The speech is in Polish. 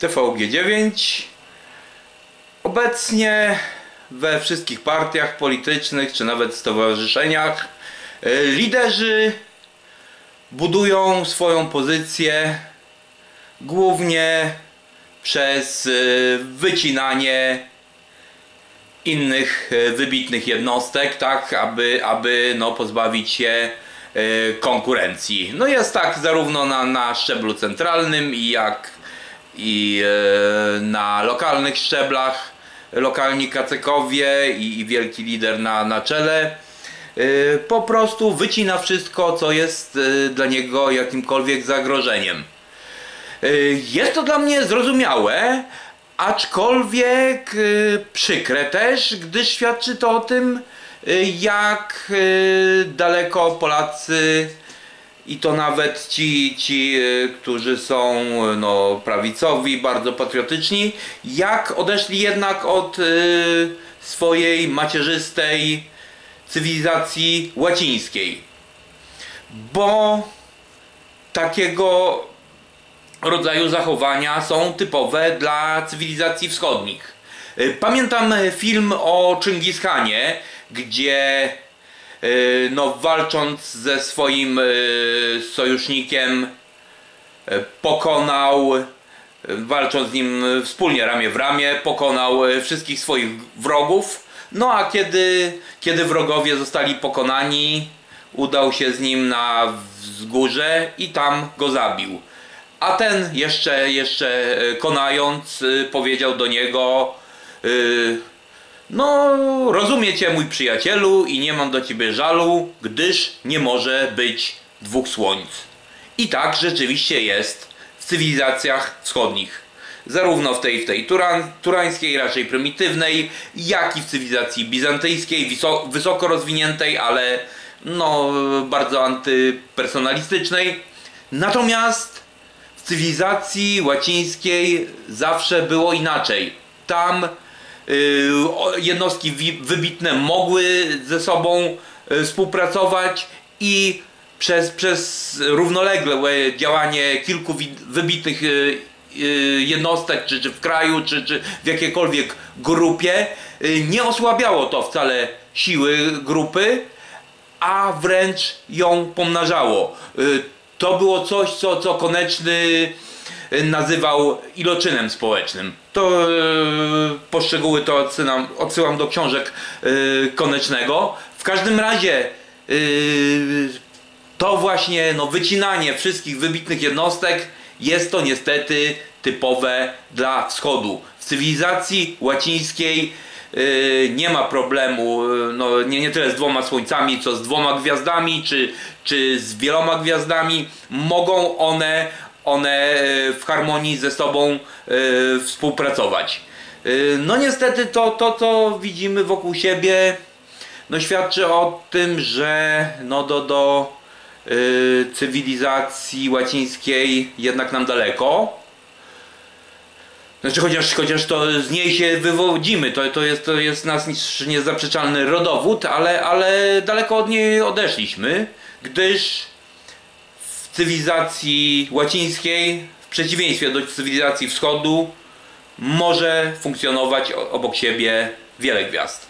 TVG9 obecnie we wszystkich partiach politycznych czy nawet stowarzyszeniach e, liderzy budują swoją pozycję głównie przez e, wycinanie innych e, wybitnych jednostek, tak, aby, aby no, pozbawić się konkurencji. No jest tak zarówno na, na szczeblu centralnym, jak i na lokalnych szczeblach lokalni kacekowie i, i wielki lider na, na czele y, po prostu wycina wszystko, co jest y, dla niego jakimkolwiek zagrożeniem. Jest to dla mnie zrozumiałe, aczkolwiek przykre też, gdyż świadczy to o tym, jak daleko Polacy i to nawet ci, ci e, którzy są no, prawicowi, bardzo patriotyczni, jak odeszli jednak od y, swojej macierzystej cywilizacji łacińskiej. Bo takiego rodzaju zachowania są typowe dla cywilizacji wschodnich. E, pamiętam film o Chingishanie, gdzie E, no, walcząc ze swoim e, sojusznikiem e, pokonał walcząc z nim wspólnie ramię w ramię pokonał wszystkich swoich wrogów. No a kiedy, kiedy wrogowie zostali pokonani udał się z nim na wzgórze i tam go zabił. A ten jeszcze, jeszcze konając powiedział do niego no, rozumiecie mój przyjacielu i nie mam do ciebie żalu, gdyż nie może być dwóch słońc. I tak rzeczywiście jest w cywilizacjach wschodnich. Zarówno w tej, w tej turan, turańskiej, raczej prymitywnej, jak i w cywilizacji bizantyjskiej, wysoko, wysoko rozwiniętej, ale no, bardzo antypersonalistycznej. Natomiast w cywilizacji łacińskiej zawsze było inaczej. Tam jednostki wybitne mogły ze sobą y, współpracować i przez, przez równoległe działanie kilku wybitnych y, jednostek, czy, czy w kraju, czy, czy w jakiejkolwiek grupie, nie osłabiało to wcale siły grupy, a wręcz ją pomnażało. To było coś, co, co Koneczny nazywał iloczynem społecznym. To e, poszczegóły to odsyłam, odsyłam do książek e, Konecznego. W każdym razie to właśnie no, wycinanie wszystkich wybitnych jednostek jest to niestety typowe dla wschodu. W cywilizacji łacińskiej nie ma problemu no, nie, nie tyle z dwoma słońcami, co z dwoma gwiazdami, czy, czy z wieloma gwiazdami. Mogą one one e, w harmonii ze sobą e, współpracować. E, no niestety to, to co widzimy wokół siebie no świadczy o tym, że no do, do cywilizacji łacińskiej jednak nam daleko. Znaczy chociaż, chociaż to z niej się wywodzimy, to, to, jest, to jest nas niezaprzeczalny rodowód, ale, ale daleko od niej odeszliśmy, gdyż cywilizacji łacińskiej, w przeciwieństwie do cywilizacji wschodu, może funkcjonować obok siebie wiele gwiazd.